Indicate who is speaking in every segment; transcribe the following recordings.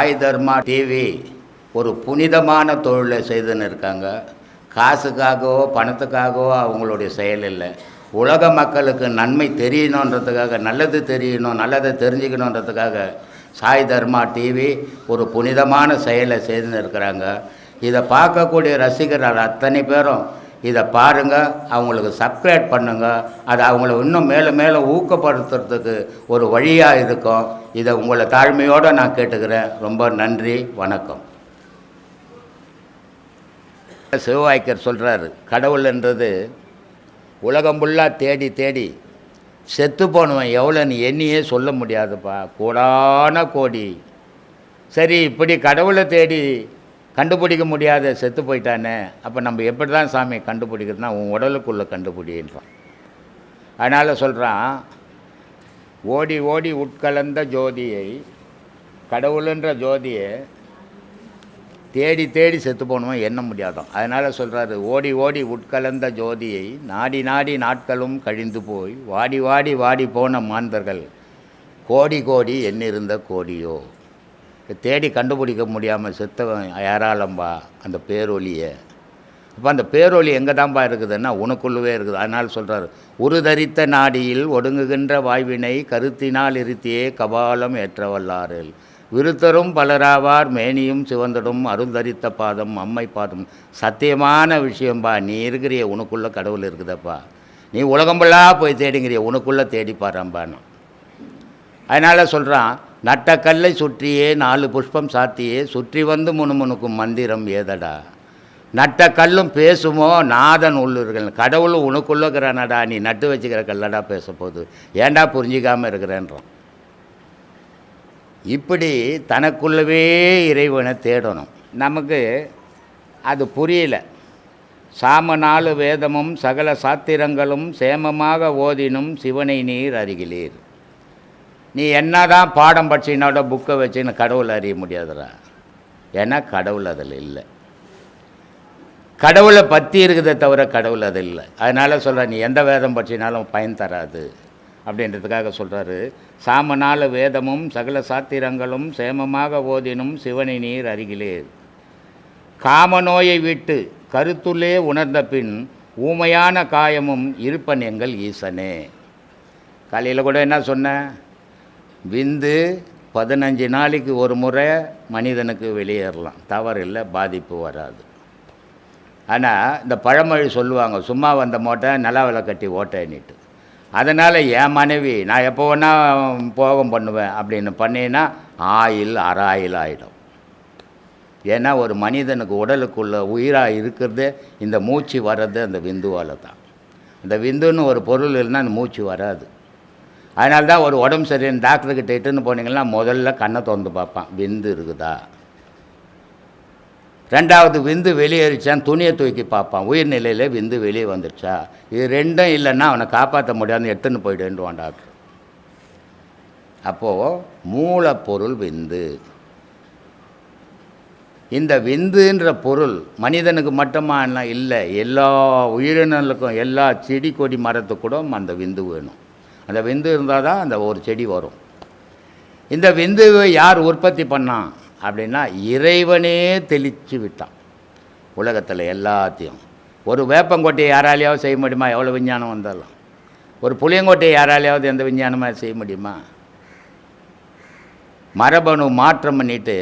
Speaker 1: சாய் தர்மா TV ஒரு புனிதமான தொழிலை செய்துன்னு இருக்காங்க. காசுக்காகவோ பணத்துக்காகவோ அவங்களுடைய செயல் இல்லை. உலக மக்களுக்கு நன்மை தெரியணுன்றதுக்காக நல்லது தெரியணும் நல்லதை தெரிஞ்சுக்கணுன்றதுக்காக சாய் தர்மா டிவி ஒரு புனிதமான செயலை செய்துன்னு இருக்கிறாங்க. இதை பார்க்கக்கூடிய ரசிகர்கள் அத்தனை பேரும் இதை பாருங்கள் அவங்களுக்கு சப்ஸ்கிரைப் பண்ணுங்கள் அது அவங்கள இன்னும் மேலும் மேலும் ஊக்கப்படுத்துறதுக்கு ஒரு வழியாக இருக்கும். இதை உங்களை தாழ்மையோடு நான் கேட்டுக்கிறேன். ரொம்ப நன்றி வணக்கம். சிவவாய்க்கர் சொல்கிறாரு கடவுள்ன்றது உலகம் ஃபுல்லாக தேடி தேடி செத்து போனவன் எவ்வளோன்னு எண்ணியே சொல்ல முடியாதுப்பா. கோடான கோடி. சரி இப்படி கடவுளை தேடி கண்டுபிடிக்க முடியாத செத்து போயிட்டானே அப்போ நம்ம எப்படி தான் சாமி கண்டுபிடிக்கிறதுனா உன் உடலுக்குள்ளே கண்டுபிடின்றான் அதனால் சொல்கிறான் ஓடி ஓடி உட்கலந்த ஜோதியை கடவுளுன்ற ஜோதியை தேடி தேடி செத்து போனவன் எண்ண முடியாதான் அதனால் சொல்கிறாரு ஓடி ஓடி உட்கலந்த ஜோதியை நாடி நாடி நாட்களும் கழிந்து போய் வாடி வாடி வாடி போன மாந்தர்கள் கோடி கோடி எண்ணிருந்த கோடியோ. தேடி கண்டுபிடிக்க முடியாமல் செத்தவன் யாராலம்பா அந்த பேரொலியை. அப்போ அந்த பேரொலி எங்கே தான்ப்பா இருக்குதுன்னா உனக்குள்ளவே இருக்குது. அதனால் சொல்கிறாரு உருதரித்த நாடியில் ஒடுங்குகின்ற வாய்வினை கருத்தினால் இருத்தியே கபாலம் ஏற்றவல்லாரில் விருத்தரும் பலராவார் மேனியும் சிவந்தடும் அருந்தரித்த பாதம் அம்மை பாதம். சத்தியமான விஷயம்பா நீ இருக்கிறிய உனக்குள்ளே கடவுள் இருக்குதப்பா. நீ உலகம்பெல்லாம் போய் தேடிங்கிறிய உனக்குள்ளே தேடி பாரும்பான்னு. அதனால் சொல்கிறான் நட்டக்கல்லை சுற்றியே நாலு புஷ்பம் சாத்தியே சுற்றி வந்து முணுமுணுக்கும் மந்திரம் ஏதடா? நட்ட கல்லும் பேசுமோ? நாதன் உள்ளுர்கள். கடவுளும் உனக்குள்ளுக்கிறானடா நீ நட்டு வச்சுக்கிற கல்லடா பேச போகுது ஏன்டா புரிஞ்சிக்காமல் இருக்கிறேன்றான் இப்படி தனக்குள்ளவே இறைவனை தேடணும். நமக்கு அது புரியல. சாம நாலு வேதமும் சகல சாத்திரங்களும் சேமமாக ஓதினும் சிவனை நீர் அருகிலீர் நீ என்ன தான் பாடம் படிச்சினோட புக்கை வச்சுன்னு கடவுளை அறிய முடியாதுடா. ஏன்னா கடவுள் அதில் இல்லை. கடவுளை பற்றி இருக்குதே தவிர கடவுள் அது இல்லை. அதனால் சொல்கிறேன் நீ எந்த வேதம் படிச்சினாலும் பயன் தராது. அப்படின்றதுக்காக சொல்கிறாரு சாமனால வேதமும் சகல சாத்திரங்களும் சேமமாக ஓதினும் சிவனை நீர் அருகிலே. காமநோயை விட்டு கருத்துள்ளே உணர்ந்த பின் ஊமையான காயமும் இருப்பன் எங்கள் ஈசனே. காலையில் கூட என்ன சொன்னேன் விந்து பதினஞ்சு நாளைக்கு ஒரு முறை மனிதனுக்கு வெளியேறலாம். தவறு இல்லை பாதிப்பு வராது. ஆனால் இந்த பழமொழி சொல்லுவாங்க சும்மா வந்த மூட்டை நிலாவில் கட்டி ஓட்டைன்னுட்டு. அதனால் என் மனைவி நான் எப்போ வேணா போகம் பண்ணுவேன் அப்படின்னு பண்ணினா ஆயில் அராயில் ஆகிடும் ஏன்னா ஒரு மனிதனுக்கு உடலுக்குள்ள உயிராக இருக்கிறது இந்த மூச்சு வர்றது அந்த விந்துவால் தான். அந்த விந்துன்னு ஒரு பொருள் இல்லைன்னா அந்த மூச்சு வராது. அதனால தான் ஒரு உடம்பு சரியான டாக்டர்கிட்ட இட்டுன்னு போனீங்கன்னா முதல்ல கண்ணை திறந்து பார்ப்பான். விந்து இருக்குதா? ரெண்டாவது விந்து வெளியேறிச்சான் துணியை தூக்கி பார்ப்பான். உயிர்நிலையில் விந்து வெளியே வந்துடுச்சா இது ரெண்டும் இல்லைன்னா அவனை காப்பாற்ற முடியாது எடுத்துன்னு போயிடுவான் டாக்டர் அப்போது மூலப்பொருள் விந்து. இந்த விந்துன்ற பொருள் மனிதனுக்கு மட்டுமா இல்லை எல்லா உயிரினங்களுக்கும் எல்லா செடி கொடி மரத்துக்கு கூட அந்த விந்து வேணும். அந்த விந்து இருந்தால் தான் அந்த ஒரு செடி வரும். இந்த விந்துவை யார் உற்பத்தி பண்ணான் அப்படின்னா இறைவனே தெளித்து விட்டான். உலகத்தில் எல்லாத்தையும். ஒரு வேப்பங்கொட்டையை யாராலையாவது செய்ய முடியுமா? எவ்வளோ விஞ்ஞானம் வந்தாலும். ஒரு புளியங்கொட்டையை யாராலையாவது எந்த விஞ்ஞானமாக செய்ய முடியுமா? மரபணு மாற்றம் பண்ணிட்டு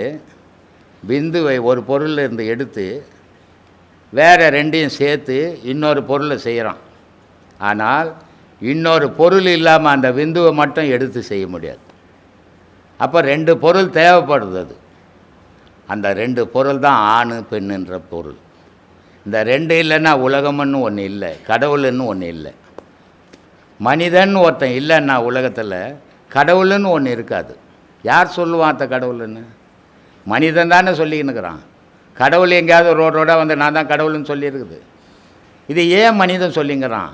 Speaker 1: விந்துவை ஒரு பொருளில் இருந்து எடுத்து வேறு ரெண்டையும் சேர்த்து இன்னொரு பொருளை செய்கிறான் ஆனால் இன்னொரு பொருள் இல்லாமல் அந்த விந்துவை மட்டும் எடுத்து செய்ய முடியாது. அப்போ ரெண்டு பொருள் தேவைப்படுது அது. அந்த ரெண்டு பொருள் தான் ஆண் பெண்ணுன்ற பொருள். இந்த ரெண்டு இல்லைன்னா உலகம்னு ஒன்று இல்லை கடவுள்னு ஒன்று இல்லை. மனிதன் ஒருத்தன் இல்லைன்னா உலகத்தில் கடவுள்னு ஒன்று இருக்காது. யார் சொல்லுவான் அந்த கடவுள்னு? மனிதன் தானே சொல்லிக்கின்னுக்கிறான் கடவுள் எங்கேயாவது ரோடோட வந்து நான் தான் கடவுள்னு சொல்லியிருக்குது. இது ஏன் மனிதன் சொல்லிங்கிறான்?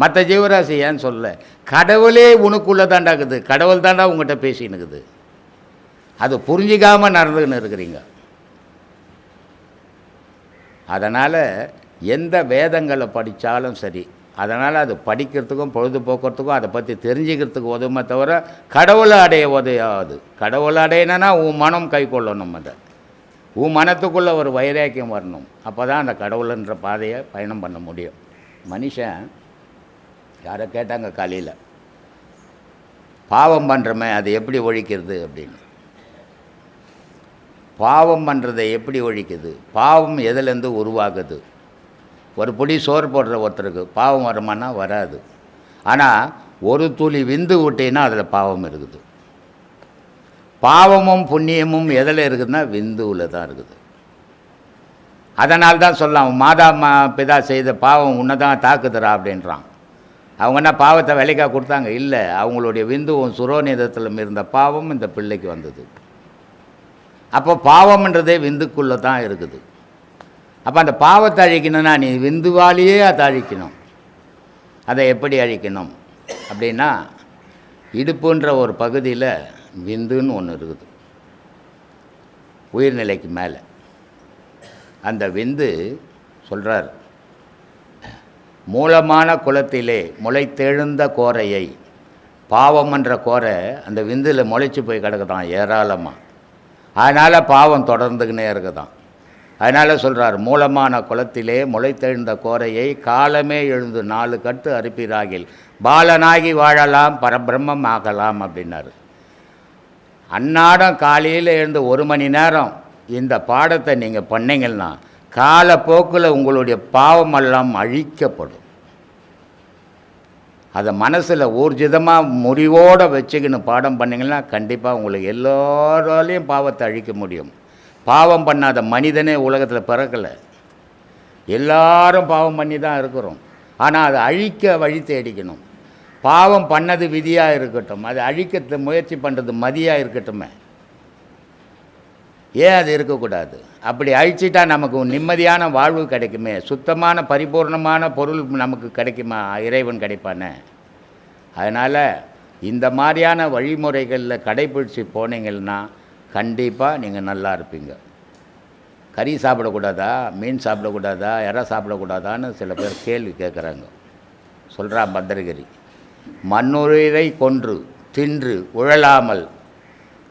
Speaker 1: மற்ற ஜீவராசி ஏன்னு சொல்ல கடவுளே உனக்குள்ளே தாண்டாக்குது கடவுள் தாண்டா உங்கள்கிட்ட பேசினுக்குது அது புரிஞ்சிக்காமல் நடந்துக்கின்னு இருக்கிறீங்க. அதனால் எந்த வேதங்களை படித்தாலும் சரி அதனால் அது படிக்கிறதுக்கும் பொழுதுபோக்குறதுக்கும் அதை பற்றி தெரிஞ்சுக்கிறதுக்கு உதவுமே தவிர கடவுளை அடைய உதவாது கடவுளை அடையணுன்னா உன் மனம் கை கொள்ளணும் அதை. உன் மனத்துக்குள்ளே ஒரு வைராக்கியம் வரணும். அப்போ தான் அந்த கடவுளுன்ற பாதையை பயணம் பண்ண முடியும். மனுஷன் யாரை கேட்டாங்க காலையில். பாவம் பண்ணுறமே அதை எப்படி ஒழிக்கிறது அப்படின்னு. பாவம் பண்ணுறதை எப்படி ஒழிக்குது? பாவம் எதுலேருந்து உருவாகுது? ஒரு பொடி சோறு போடுற ஒருத்தருக்கு பாவம் வருமானா வராது. ஆனால் ஒரு துளி விந்து விட்டீங்கன்னா அதில் பாவம் இருக்குது. பாவமும் புண்ணியமும் எதில் இருக்குதுன்னா விந்துவில் தான் இருக்குது. அதனால் தான் சொல்லலாம் மாதா மா பிதா செய்த பாவம் உன்னை தான் தாக்குதுரா அப்படின்றான். அவங்க என்ன பாவத்தை விலைக்கா கொடுத்தாங்க? இல்லை. அவங்களுடைய விந்துவும் சுரோநிதத்திலும் இருந்த பாவம் இந்த பிள்ளைக்கு வந்தது. அப்போ பாவம்ன்றதே விந்துக்குள்ளே தான் இருக்குது. அப்போ அந்த பாவத்தை அழிக்கணும்னா நீ விந்துவாலேயே அதை அழிக்கணும். அதை எப்படி அழிக்கணும்? அப்படின்னா இடுப்புன்ற ஒரு பகுதியில் விந்துன்னு ஒன்று இருக்குது. உயிர்நிலைக்கு மேலே. அந்த விந்து சொல்கிறார் மூலமான குளத்திலே முளைத்தெழுந்த கோரையை பாவம் என்ற கோரை அந்த விந்தில் முளைச்சி போய் கிடக்குதான் ஏராளமாக அதனால் பாவம் தொடர்ந்துக்கினே இருக்குதான். அதனால் சொல்கிறார் மூலமான குளத்திலே முளைத்தெழுந்த கோரையை காலமே எழுந்து நாலு கட்டு அறுப்பிராகில் பாலனாகி வாழலாம் பரபிரம்மம் ஆகலாம் அப்படின்னாரு. அன்னாடம் காலையில் எழுந்து ஒரு மணி நேரம் இந்த பாடத்தை நீங்கள் பண்ணிங்கன்னா காலப்போக்கில் உங்களுடைய பாவமெல்லாம் அழிக்கப்படும். அதை மனசில் ஊர்ஜிதமாக முடிவோடு வச்சுக்கின்னு பாடம் பண்ணிங்கன்னா கண்டிப்பாக உங்களுக்கு எல்லோராலையும் பாவத்தை அழிக்க முடியும். பாவம் பண்ணாத மனிதனே உலகத்தில் பிறக்கலை. எல்லாரும் பாவம் பண்ணி தான் இருக்கிறோம். ஆனால் அதை அழிக்க வழி தேடிக்கணும். பாவம் பண்ணது விதியாக இருக்கட்டும் அது அழிக்கிறது முயற்சி பண்ணுறது மதியாக இருக்கட்டுமே. ஏன் அது இருக்கக்கூடாது? அப்படி அழிச்சிட்டா நமக்கு நிம்மதியான வாழ்வு கிடைக்குமே. சுத்தமான பரிபூர்ணமான பொருள் நமக்கு கிடைக்குமா? இறைவன் கிடைப்பானே. அதனால் இந்த மாதிரியான வழிமுறைகளில் கடைபிடிச்சு போனீங்கன்னா கண்டிப்பாக நீங்கள் நல்லா இருப்பீங்க. கறி சாப்பிடக்கூடாதா? மீன் சாப்பிடக்கூடாதா? இறை சாப்பிடக்கூடாதான்னு சில பேர் கேள்வி கேட்குறாங்க. சொல்கிறா பத்திரகிரி. மண்ணுயிரை கொன்று தின்று உழலாமல்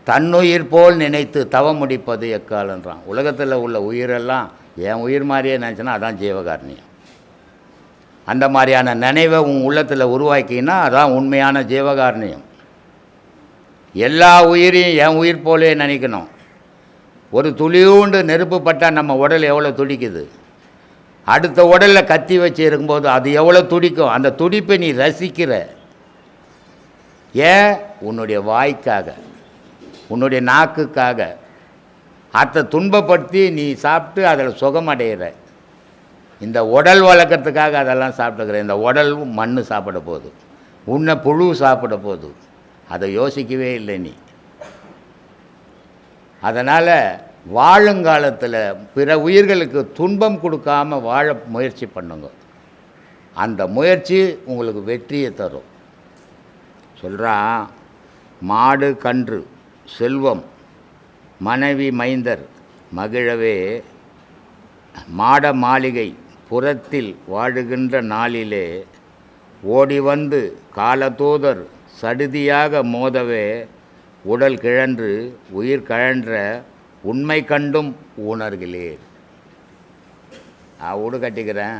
Speaker 1: தன்னுயிர் போல் நினைத்து தவம் முடிப்பது எக்காலன்றான். உலகத்தில் உள்ள உயிரெல்லாம் என் உயிர் மாதிரியே நினச்சினா அதான் ஜீவகாரணியம். அந்த மாதிரியான நினைவை உன் உள்ளத்தில் உருவாக்கினா அதான் உண்மையான ஜீவகாரணியம். எல்லா உயிரையும் என் உயிர் போலே நினைக்கணும். ஒரு துளியூண்டு நெருப்பு பட்டால் நம்ம உடல் எவ்வளோ துடிக்குது? அடுத்த உடலில் கத்தி வச்சு இருக்கும்போது அது எவ்வளோ துடிக்கும்? அந்த துடிப்பை நீ ரசிக்கிற. ஏன்? உன்னுடைய வாய்க்காக. உன்னுடைய நாக்குக்காக. அதை துன்பப்படுத்தி நீ சாப்பிட்டு அதில் சுகமடைகிற இந்த உடல் வளர்க்குறதுக்காக அதெல்லாம் சாப்பிட்டுக்கிற. இந்த உடல் மண் சாப்பிட போகுது. உன்னை புழு சாப்பிட போகுது. அதை யோசிக்கவே இல்லை நீ. அதனால் வாழுங்காலத்தில் பிற உயிர்களுக்கு துன்பம் கொடுக்காம வாழ முயற்சி பண்ணுங்க. அந்த முயற்சி உங்களுக்கு வெற்றியை தரும். சொல்கிறான் மாடு கன்று. செல்வம் மனைவி மைந்தர் மகிழவே மாட மாளிகை புறத்தில் வாழுகின்ற நாளிலே ஓடி வந்து காலதூதர் சடுதியாக மோதவே உடல் கிழன்று உயிர் கழன்ற உண்மை கண்டும் உணர்கிறேன் நான் வீடு கட்டிக்கிறேன்.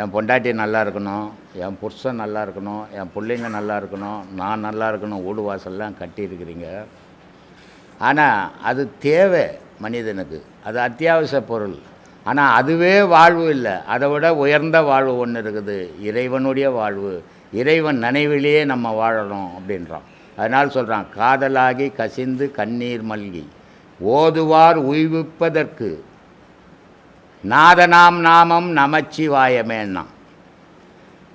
Speaker 1: என் பொண்டாட்டி நல்லா இருக்கணும் என் புருஷன் நல்லா இருக்கணும் என் பிள்ளைங்க நல்லா இருக்கணும் நான் நல்லா இருக்கணும் வீடு வாசல்லாம் கட்டியிருக்கிறீங்க. ஆனால் அது தேவை மனிதனுக்கு. அது அத்தியாவசிய பொருள். ஆனால் அதுவே வாழ்வு இல்லை. அதை விட உயர்ந்த வாழ்வு ஒன்று இருக்குது. இறைவனுடைய வாழ்வு. இறைவன் நினைவிலேயே நம்ம வாழணும் அப்படின்றான். அதனால் சொல்கிறான் காதலாகி கசிந்து கண்ணீர் மல்கி. ஓதுவார் உய்விப்பதற்கு. நாதனாம் நாமம் நமச்சிவாயமேன்னா.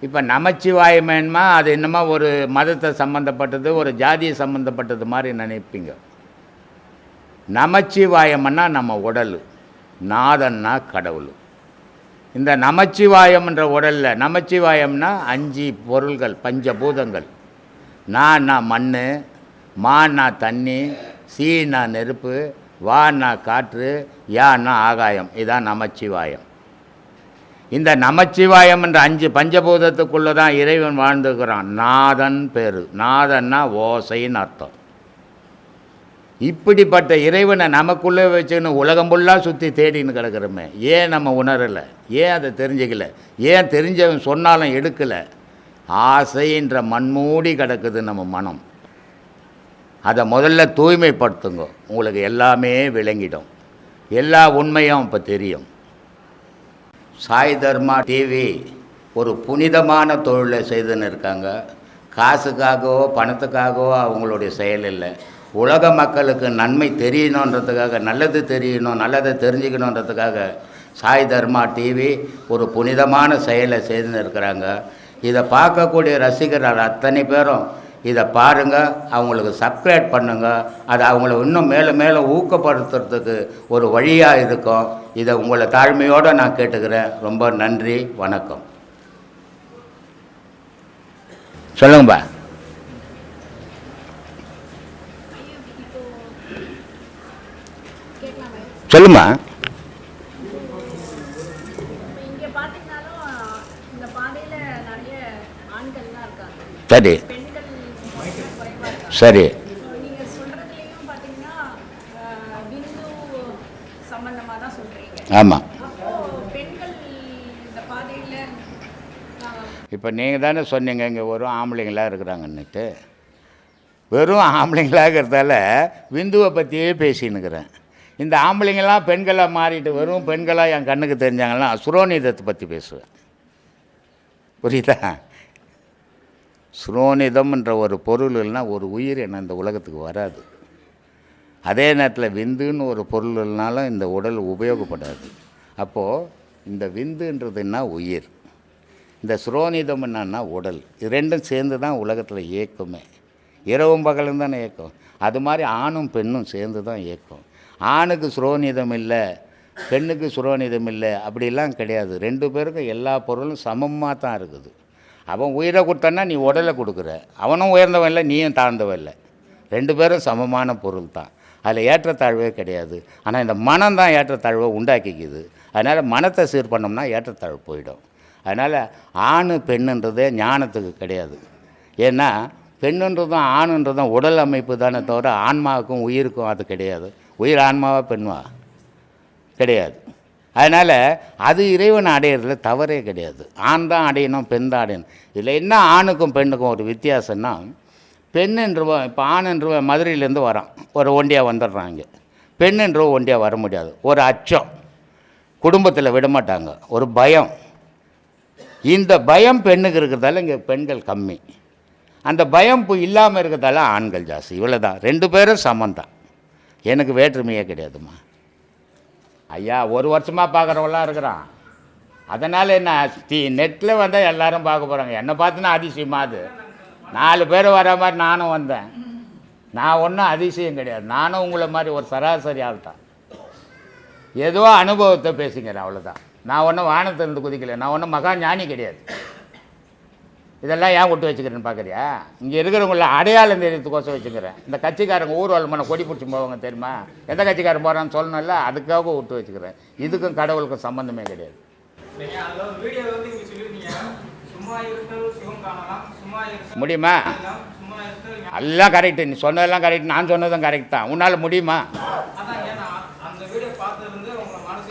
Speaker 1: இப்போ நமச்சிவாயமேன்மா அது என்னமோ ஒரு மதத்தை சம்மந்தப்பட்டது ஒரு ஜாதியை சம்மந்தப்பட்டது மாதிரி நினைப்பீங்க. நமச்சிவாயம்னா நம்ம உடல் நாதன்னா கடவுள். இந்த நமச்சிவாயம்ன்ற உடலில் நமச்சிவாயம்னா அஞ்சு பொருள்கள் பஞ்சபூதங்கள். நான்னா மண் மான்னா தண்ணி சீனா நெருப்பு வான்னா காற்று யான்னா ஆகாயம். இதான் நமச்சிவாயம். இந்த நமச்சிவாயம் என்ற அஞ்சு பஞ்சபூதத்துக்குள்ளே தான் இறைவன் வாழ்ந்துக்கிறான் நாதன் பேர். நாதன்னா ஓசைன்னு அர்த்தம். இப்படிப்பட்ட இறைவனை நமக்குள்ளே வச்சுன்னு உலகம் ஃபுல்லாக சுற்றி தேடின்னு கிடக்கிறோமே ஏன் நம்ம உணரலை? ஏன் அதை தெரிஞ்சுக்கல? ஏன் தெரிஞ்சவன் சொன்னாலும் எடுக்கலை? ஆசைன்ற மண்மூடி கிடக்குது நம்ம மனம். அதை முதல்ல தூய்மைப்படுத்துங்க. உங்களுக்கு எல்லாமே விளங்கிடும். எல்லா உண்மையும் இப்போ தெரியும். சாய் தர்மா டிவி ஒரு புனிதமான தொழிலை செய்துன்னு இருக்காங்க. காசுக்காகவோ பணத்துக்காகவோ அவங்களுடைய செயல் இல்லை. உலக மக்களுக்கு நன்மை தெரியணுன்றதுக்காக நல்லது தெரியணும் நல்லதை தெரிஞ்சுக்கணுன்றதுக்காக சாய் தர்மா டிவி ஒரு புனிதமான செயலை செய்துன்னு இருக்கிறாங்க இதை பார்க்கக்கூடிய ரசிகர்கள் அத்தனை பேரும் இதை பாருங்கள் அவங்களுக்கு சப்ஸ்கிரைப் பண்ணுங்கள் அது அவங்கள இன்னும் மேலும் மேலும் ஊக்கப்படுத்துறதுக்கு ஒரு வழியாக இருக்கும். இதை உங்களை தாழ்மையோடு நான் கேட்டுக்கிறேன். ரொம்ப நன்றி வணக்கம். சொல்லுங்கப்பா சொல்லுமா
Speaker 2: இப்ப இங்க பாத்தீங்கன்னாலும் இந்த பாதையில நிறைய ஆண்கள்லாம் இருக்காங்க
Speaker 1: சரி
Speaker 2: பெண்கள் குறைவா இருக்காங்க
Speaker 1: சரி
Speaker 2: So, நீங்க சொல்றதுலயும் பாத்தீங்கன்னா அஹ், விந்து சம்பந்தமா தான் சொல்றீங்க.
Speaker 1: ஆமாம் இப்போ நீங்கள் தானே சொன்னீங்க இங்கே வெறும் ஆம்பளைங்களாக இருக்கிறாங்கன்னுட்டு. வெறும் ஆம்பளைங்களாக இருக்கிறதால விந்துவை பற்றியே பேசின்னுக்கிறேன். இந்த ஆம்பளைங்கள்லாம் பெண்களாக மாறிட்டு வரும் பெண்களாக என் கண்ணுக்கு தெரிஞ்சாங்கன்னா சுரோனிதத்தை பற்றி பேசுவேன். புரியுதா? சுரோனிதம்ன்ற ஒரு பொருள் இல்லைன்னா ஒரு உயிர் என்ன இந்த உலகத்துக்கு வராது. அதே நேரத்தில் விந்துன்னு ஒரு பொருள் இல்லைனாலும் இந்த உடல் உபயோகப்படாது. அப்போது இந்த விந்துன்றதுன்னா உயிர். இந்த சுரோனிதம் என்னன்னா உடல். இது ரெண்டும் சேர்ந்து தான் உலகத்தில் இயக்குமே. இரவும் பகலும் தானே இயக்கம். அது மாதிரி ஆணும் பெண்ணும் சேர்ந்து தான் இயக்கம். ஆணுக்கு சுரோனிதம் இல்லை பெண்ணுக்கு சுரோனிதம் இல்லை அப்படிலாம் கிடையாது. ரெண்டு பேருக்கும் எல்லா பொருளும் சமமாக தான் இருக்குது. அவன் உயிரை கொடுத்தான்னா நீ உடலை கொடுக்குற. அவனும் உயர்ந்தவன் இல்லை நீயும் தாழ்ந்தவன் இல்லை. ரெண்டு பேரும் சமமான பொருள் தான். அதில் ஏற்றத்தாழ்வே கிடையாது. ஆனால் இந்த மனம் தான் ஏற்றத்தாழ்வை உண்டாக்கிக்குது. அதனால் மனத்தை சீர் பண்ணோம்னா ஏற்றத்தாழ்வு போயிடும். அதனால் ஆண் பெண்ணுன்றதே ஞானத்துக்கு கிடையாது. ஏன்னா பெண்ணுன்றதும் ஆணுன்றதும் உடல் அமைப்பு தானே தவிர ஆன்மாவுக்கும் உயிருக்கும் அது கிடையாது. உயிர் ஆன்மாவா பெண்வா கிடையாது. அதனால் அது இறைவன் அடையிறதுல தவறே கிடையாது. ஆண் தான் அடையணும் பெண் தான் அடையணும். இதில் என்ன ஆணுக்கும் பெண்ணுக்கும் ஒரு வித்தியாசம்னா பெண்ணுன்றவன் இப்போ ஆணுன்றவன் மதுரையிலேருந்து வரான். ஒரு ஒண்டியாக வந்துடுறான் இங்கே. பெண்ணுன்றவன் ஒண்டியாக வர முடியாது. ஒரு அச்சம். குடும்பத்தில் விட மாட்டாங்க ஒரு பயம். இந்த பயம் பெண்ணுக்கு இருக்கிறதால இங்கே பெண்கள் கம்மி. அந்த பயம் இப்போ இல்லாமல் இருக்கிறதால ஆண்கள் ஜாஸ்தி. இவ்வளோ தான் ரெண்டு பேரும் சமந்தான் எனக்கு வேற்றுமையே கிடையாதும்மா. ஐயா ஒரு வருஷமாக பார்க்குறவங்களாம் இருக்கிறான். அதனால் என்ன தீ நெட்டில் வந்தால் எல்லோரும் பார்க்க போகிறாங்க என்னை பார்த்துன்னா அதிசயமா அது. நாலு பேர் வர மாதிரி நானும் வந்தேன். நான் ஒன்றும் அதிசயம் கிடையாது. நானும் உங்களை மாதிரி ஒரு சராசரி ஆள் தான் ஏதோ அனுபவத்தை பேசிக்கிறேன் அவ்வளோதான் நான் ஒன்றும் வானத்திலிருந்து குதிக்கல. நான் ஒன்றும் மகா ஞானி கிடையாது. இதெல்லாம் ஏன் விட்டு வச்சுக்கிறேன்னு பார்க்குறியா? இங்கே இருக்கிறவங்கள அடையாளம் தெரியறதுக்கோசம் வச்சுக்கிறேன். இந்த கட்சிக்காரங்க ஊர்வலமான கொடி பிடிச்சி போவாங்க தெரியுமா? எந்த கட்சிக்காரன் போகிறான்னு சொல்லணும்ல அதுக்காக விட்டு வச்சுக்கிறேன். இதுக்கும் கடவுளுக்கும் சம்மந்தமே கிடையாது. முடியுமா?
Speaker 3: எல்லாம்
Speaker 1: கரெக்டு நீ சொன்னதெல்லாம் கரெக்ட் நான் சொன்னதும் கரெக்ட் தான். உன்னால் முடியுமா?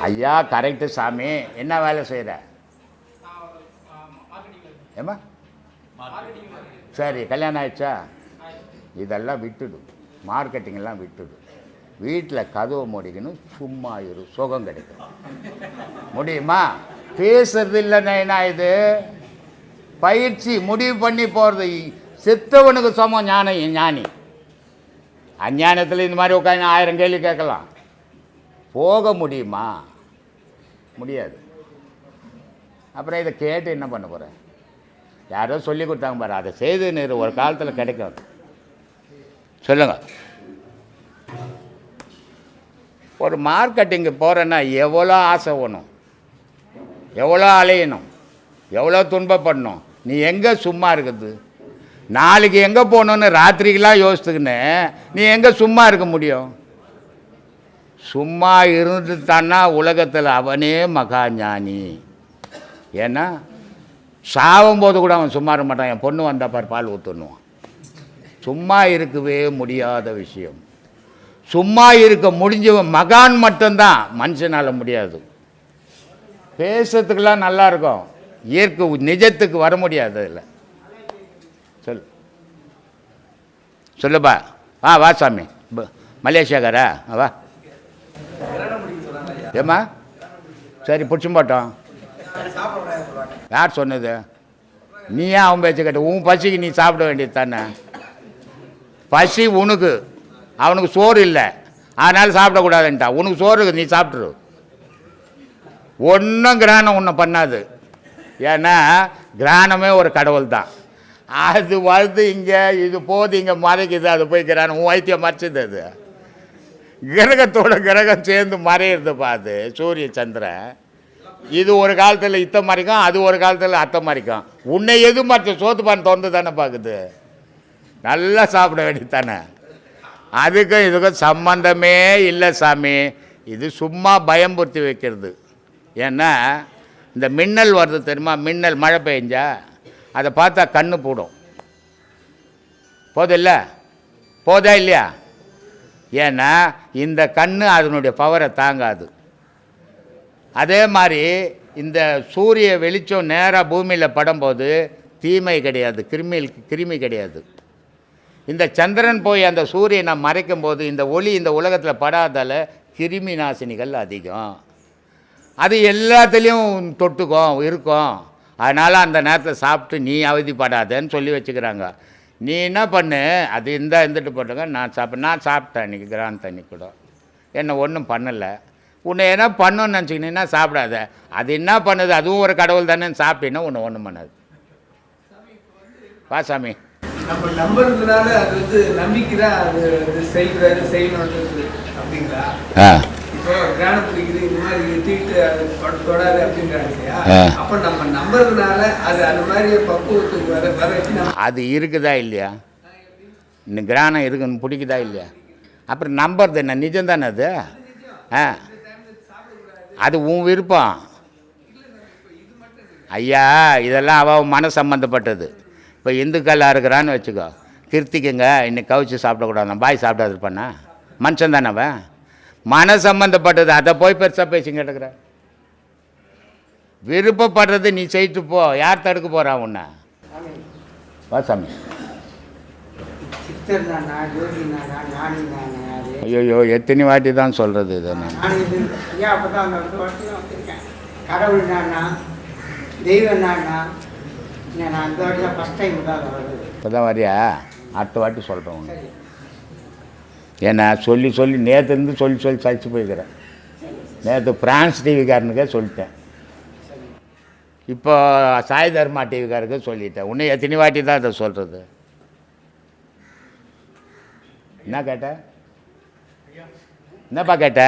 Speaker 1: ஐயா கரெக்டு சாமி. என்ன வேலை செய்கிற
Speaker 3: நான்
Speaker 1: சரி கல்யாணம் ஆயிடுச்சா? இதெல்லாம் விட்டுடு. மார்க்கெட்டிங்கெல்லாம் விட்டுடு. வீட்டில் கதவை முடிக்கணும் சும்மா இரு சுகம் கிடைக்கும். முடியுமா? பேசுறது இல்லைன்னா என்ன இது. பயிற்சி முடிவு பண்ணி போகிறது செத்தவனுக்கு சமம் ஞானம் ஞானி. அஞ்ஞானத்தில் இந்த மாதிரி உட்காந்து ஆயிரம் கேள்வி கேட்கலாம். போக முடியுமா? முடியாது. அப்புறம் இதை கேட்டு என்ன பண்ண போகிறேன் யாரோ சொல்லி கொடுத்தாங்க பாரு அதை செய்து நீர் ஒரு காலத்தில் கிடைக்கும். சொல்லுங்கள் சொல்லுங்க. ஒரு மார்க்கெட்டிங்கு போகிறேன்னா எவ்வளோ ஆசை வேணும்? எவ்வளோ அலையணும்? எவ்வளோ துன்பப்படணும்? நீ எங்கே சும்மா இருக்குது? நாளைக்கு எங்கே போகணுன்னு ராத்திரிக்கெல்லாம் யோசித்துக்கின்னு நீ எங்கே சும்மா இருக்க முடியும்? சும்மா இருந்துட்டான்னா உலகத்தில் அவனே மகாஞானி. ஏன்னா சாவும்போது கூட அவன் சும்மா இருக்க மாட்டான். என் பொண்ணு வந்தா பார் பால் ஊற்றுணுவான் சும்மா இருக்கவே முடியாத விஷயம். சும்மா இருக்க முடிஞ்சவன் மகான் மட்டும்தான். மனுஷனால் முடியாது. பேசுறதுக்கெல்லாம் நல்லா இருக்கும். இயற்கை நிஜத்துக்கு வர முடியாது அதில். சொல் சொல்லுப்பா. ஆ வா சாமி. மலேசியாக்காரா? வா. ஏம்மா? சரி பிடிச்சும் போட்டோம். யார் சொன்னது? நீ ஏன் அவன் பேச்சு கேட்ட? உன் பசிக்கு நீ சாப்பிட வேண்டியது தானே? பசி உனக்கு. அவனுக்கு சோறு இல்லை. அதனால் சாப்பிடக்கூடாதுன்ட்டா. உனக்கு சோறு இருக்குது நீ சாப்பிட்ரு ஒன்றும் கிரகணம் ஒன்றும் பண்ணாது. ஏன்னா கிரகணமே ஒரு கடவுள் தான். அது வருது இங்கே இது போது இங்கே மறைக்குது. அது போய் கிரகணம் உன் வைத்தியம் மறைச்சது அது. கிரகத்தோட கிரகம் சேர்ந்து மறையிறதுப்பா அது. சூரிய சந்திரன். இது ஒரு காலத்தில் இத்த மாதிரிக்கும் அது ஒரு காலத்தில் அத்தை மாதிரிக்கும். உன்னை எது மறைச்ச சோத்துப்பான் திறந்து தானே பார்க்குது நல்லா சாப்பிட வேண்டியதானே அதுக்கும் இதுக்கும் சம்பந்தமே இல்லை சாமி. இது சும்மா பயம்புறுத்தி வைக்கிறது. ஏன்னா இந்த மின்னல் வருது தெரியுமா? மின்னல் மழை பெஞ்சா அதை பார்த்தா கண்ணு போடும். போதில்ல போதா இல்லையா? ஏன்னா இந்த கண்ணு அதனுடைய பவரை தாங்காது. அதே மாதிரி இந்த சூரிய வெளிச்சம் நேராக பூமியில் படும்போது தீமை கிடையாது கிருமி கிருமி கிடையாது. இந்த சந்திரன் போய் அந்த சூரியனை மறைக்கும் போது இந்த ஒளி இந்த உலகத்தில் படாதால் கிருமி நாசினிகள் அதிகம். அது எல்லாத்துலேயும் தொட்டுக்கும் இருக்கும். அதனால் அந்த நேரத்தில் சாப்பிட்டு நீ அவதிப்படாதேன்னு சொல்லி வச்சுக்கிறாங்க. நீ என்ன பண்ணு? அது இந்த இருந்துட்டு போட்டுங்க நான் சாப்பிட் நான் சாப்பிட்டேன் அன்றைக்கி கிரான் தண்ணி கூட. என்னை ஒன்றும் பண்ணலை. உன்னை என்ன பண்ணுன்னு நினச்சிக்கினீங்கன்னா சாப்பிடாத? அது என்ன பண்ணுது? அதுவும் ஒரு கடவுள் தானே சாப்பிட்டீங்கன்னா உன்னை ஒன்றும் பண்ணாது. வா சாமி.
Speaker 4: நம்ம நம்புறதுனால அது வந்து நம்பிக்கை தான் அது அது செய்கிறாரு செய்யணுன்றது அப்படிங்களா?
Speaker 1: ஆ.
Speaker 4: இப்போ கிரானம் பிடிக்குது இந்த மாதிரி தீட்டு அது தொட- தொடாது அப்படின்றாங்க இல்லையா?
Speaker 1: ஆ.
Speaker 4: அப்போ நம்ம நம்புறதுனால அது அந்த மாதிரி பக்குவத்துக்கு வர வர வச்சு நம்ம
Speaker 1: அது இருக்குதா இல்லையா? இந்த கிரானம் இருக்குன்னு பிடிக்குதா இல்லையா? அப்புறம் நம்புறது என்ன? நிஜம் தானே அது? ஆ. அது உன் விருப்பம். ஐயா இதெல்லாம் அவள் மன சம்மந்தப்பட்டது இப்போ இந்துக்கல்லாக இருக்கிறான்னு வச்சுக்கோ. கிருத்திக்குங்க இன்னைக்கு கவிச்சு சாப்பிடக்கூடாது பாய் சாப்பிடாது இருப்பானா? மனுஷன் தானே அவன்? மன சம்மந்தப்பட்டது அதை போய் பெருசாக பேசி கேட்டுக்கிற. விருப்பப்படுறது நீ செய்து போ. யார் தடுக்க போகிறான் உன்னை? வா சாமி. ஐயோ எத்தனை வாட்டி தான் சொல்கிறது இதை நான்?
Speaker 5: அந்த கடவுள் நானா தெய்வம் இல்லை நான் இந்த வாட்டி தான் ஃபஸ்ட் டைம் தான்
Speaker 1: இப்போ தான் வரியா? அடுத்த வாட்டி சொல்கிறேன் உனக்கு ஏன்னா சொல்லி சொல்லி நேற்றுலேருந்து சொல்லி சொல்லி சலிச்சு போய்க்கிறேன் நேற்று பிரான்ஸ் டிவிக்காரனுக்கே சொல்லிட்டேன். இப்போ சாய் தர்மா டிவிக்காருக்கு சொல்லிட்டேன். இன்னும் எத்தனை வாட்டி தான் அதை சொல்கிறது என்ன கேட்ட என்னப்பா கேட்ட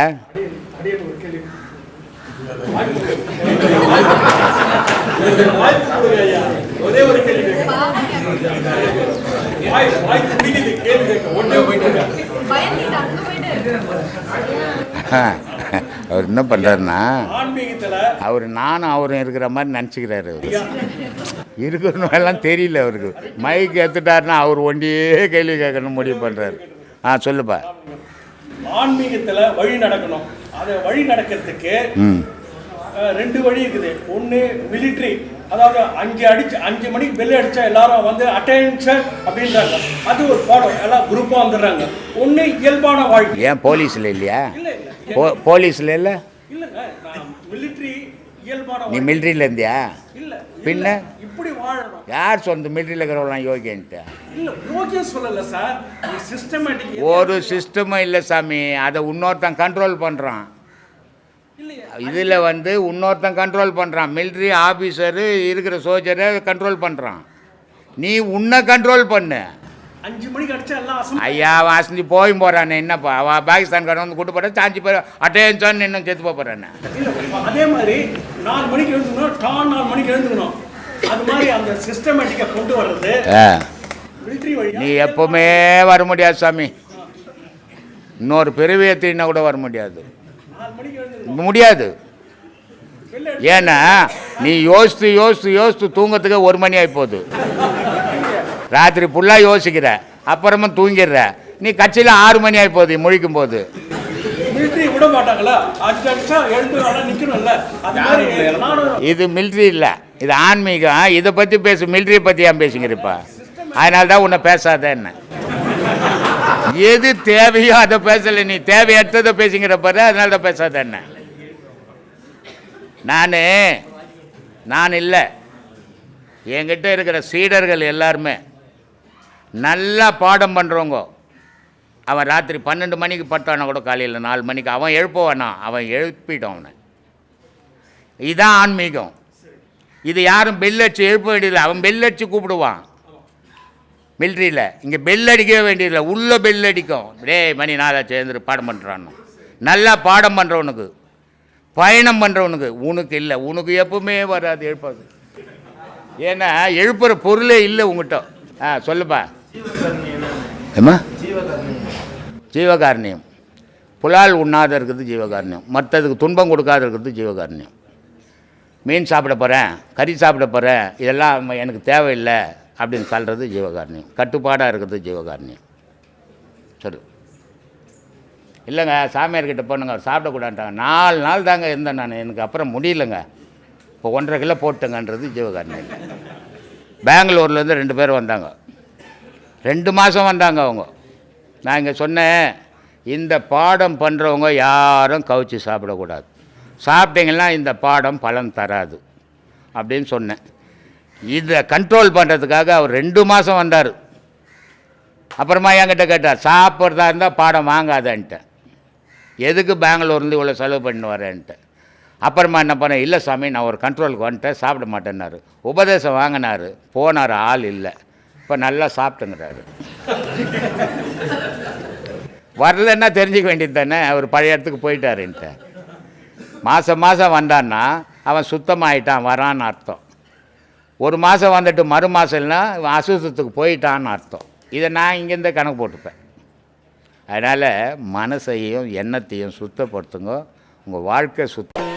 Speaker 1: அவர் என்ன பண்ணுறாருன்னா அவர் நானும் அவரும் இருக்கிற மாதிரி நினச்சிக்கிறாரு அவர். இருக்கணும் எல்லாம் தெரியல அவருக்கு. மைக் எடுத்துட்டாருன்னா அவர் ஒண்டியே கேள்வி கேட்கணும் முடிவு பண்ணுறாரு ஆ சொல்லுப்பா.
Speaker 6: ஆன்மீகத்துல வழி நடக்கணும். அதை வழி நடக்கிறதுக்கு ரெண்டு வழி இருக்குது. ஒன்று மிலிட்ரி அதாவது அஞ்சு அடிச்சு அஞ்சு மணிக்கு பெல் அடிச்சா எல்லாரும் வந்து அட்டென்ஷன் அப்படின்றாங்க. அது ஒரு பாடம். எல்லாம் குரூப்பாக வந்துடுறாங்க. ஒன்று இயல்பான வாழ்க்கை.
Speaker 1: ஏன் போலீஸில் இல்லையா? போலீஸில் இல்லை?
Speaker 6: இல்லைங்க மிலிட்ரி
Speaker 1: நீ மிலிட்ரியில் இருந்தியா?
Speaker 6: இல்ல
Speaker 1: பின்ன?
Speaker 6: இப்படி வாழணும்.
Speaker 1: யார் சொந்த மிலிட்ரியில் இருக்கிறவங்களாம் யோகியன்ட்டு
Speaker 6: இல்ல யோகியம் சொல்லல சார். சிஸ்டமேட்டிக்
Speaker 1: ஒரு சிஸ்டமும் இல்லை சாமி. அதை இன்னொருத்தன் கண்ட்ரோல் பண்ணுறான் இதில் வந்து இன்னொருத்தன் கண்ட்ரோல் பண்ணுறான் மிலிட்ரி ஆஃபீஸரு இருக்கிற சோல்ஜரை கண்ட்ரோல் பண்ணுறான் நீ உன்னை கண்ட்ரோல் பண்ணு.
Speaker 6: அஞ்சு மணிக்கு அடிச்சா எல்லாம்
Speaker 1: ஐயா வாசந்தி போய் போகிறானே என்னப்பா? அவள் பாகிஸ்தான்காரன் வந்து கூட்டு போகிற சாஞ்சி போய் அட்டேன்சான் இன்னும் செத்து
Speaker 6: இல்ல அதே மாதிரி நாலு மணிக்கு எழுந்துக்கணும் டான் நாலு மணிக்கு எழுந்துக்கணும். அது மாதிரி அந்த சிஸ்டமேட்டிக்கா கொண்டு வர்றது
Speaker 1: நீ எப்பவுமே வர முடியாது சாமி. இன்னொரு பிறவி எத்தினா கூட வர முடியாது. முடியாது. ஏன்னா நீ யோசித்து யோசித்து யோசித்து தூங்கத்துக்கு ஒரு மணி ஆகி போகுது ராத்திரி ஃபுல்லாக யோசிக்கிற. அப்புறமா தூங்கிடுற. நீ கட்சியில் ஆறு மணி ஆகி போகுது முழிக்கும் போது இது மிலிட்ரி இல்லை. இது ஆன்மீகம். இதை பற்றி பேசு மிலிட்ரியை பற்றி ஏன் பேசுங்கிறப்பா அதனால தான் உன்னை பேசாத என்ன. எது தேவையோ அதை பேசலை நீ. தேவையற்றதை பேசுங்கிற பாரு அதனால தான் பேசாத என்ன. நான் நான் இல்லை. என்கிட்ட இருக்கிற சீடர்கள் எல்லாருமே நல்லா பாடம் பண்ணுறவங்க அவன் ராத்திரி பன்னெண்டு மணிக்கு பட்டானா கூட காலையில் நாலு மணிக்கு. அவன் எழுப்புவானா? அவன் எழுப்பிட்டான் அவனை. இதுதான் ஆன்மீகம். இது யாரும் பெல் அடிச்சு எழுப்ப வேண்டியதில்லை. அவன் பெல் அடிச்சு கூப்பிடுவான். மில்ட்ரியில் இங்கே பெல் அடிக்கவே வேண்டியதில்லை. உள்ளே பெல் அடிக்கும். டேய் மணி நாளாச்சு எழுந்துரு பாடம் பண்ணுறான்னு நல்லா பாடம் பண்ணுறவனுக்கு பயணம் பண்ணுறவனுக்கு உனக்கு இல்லை. உனக்கு எப்பவுமே வராது எழுப்பாது. ஏன்னா எழுப்புகிற பொருளே இல்லை உங்ககிட்ட. ஆ சொல்லுப்பா. ஏம்மா? ஜீவகாருண்யம். புலால் உண்ணாத இருக்கிறது ஜீவகாருண்யம். மற்றதுக்கு துன்பம் கொடுக்காத இருக்கிறது ஜீவகாருண்யம். மீன் சாப்பிட போகிறேன் கறி சாப்பிட போகிறேன் இதெல்லாம் எனக்கு தேவையில்லை அப்படின்னு சொல்கிறது ஜீவகாருண்யம். கட்டுப்பாடாக இருக்கிறது ஜீவகாருண்யம். சரி. இல்லைங்க சாமியார்கிட்ட போனுங்க அவர் சாப்பிடக்கூடாதுட்டாங்க நாலு நாள் தாங்க இருந்தேன் நான் எனக்கு அப்புறம் முடியலங்க. இப்போ ஒன்றரை கிலோ போட்டுங்கன்றது ஜீவகாருண்யம். இல்லை பெங்களூர்லேருந்து ரெண்டு பேர் வந்தாங்க. ரெண்டு மாதம் வந்தாங்க அவங்க. நான் இங்கே சொன்னேன் இந்த பாடம் பண்ணுறவங்க யாரும் கவிச்சு சாப்பிடக்கூடாது. சாப்பிட்டீங்கன்னா இந்த பாடம் பலன் தராது அப்படின்னு சொன்னேன். இதை கண்ட்ரோல் பண்ணுறதுக்காக அவர் ரெண்டு மாதம் வந்தார். அப்புறமா என்கிட்ட கேட்டார் சாப்பிட்றதா இருந்தால் பாடம் வாங்காதன்ட்டேன். எதுக்கு பெங்களூர்லேருந்து இவ்வளோ செலவு பண்ணி வரேன்ட்டேன் அப்புறமா என்ன பண்ணேன் இல்லை சாமி நான் ஒரு கண்ட்ரோலுக்கு வந்துட்டேன் சாப்பிட மாட்டேன்னாரு. உபதேசம் வாங்கினார் போனார் ஆள் இல்லை. இப்போ நல்லா சாப்பிட்டுங்கிறாரு. வரலன்னா தெரிஞ்சுக்க வேண்டியது தானே? அவர் பழைய இடத்துக்கு போயிட்டாருன்ட்டு மாதம் மாதம் வந்தான்னா அவன் சுத்தமாயிட்டான் வரான்னு அர்த்தம். ஒரு மாதம் வந்துட்டு மறு மாதம்னா இவன் அசுத்தத்துக்கு போயிட்டான்னு அர்த்தம். இதை நான் இங்கேருந்தே கணக்கு போட்டுப்பேன். அதனால் மனசையும் எண்ணத்தையும் சுத்தப்படுத்துங்க. உங்கள் வாழ்க்கை சுத்த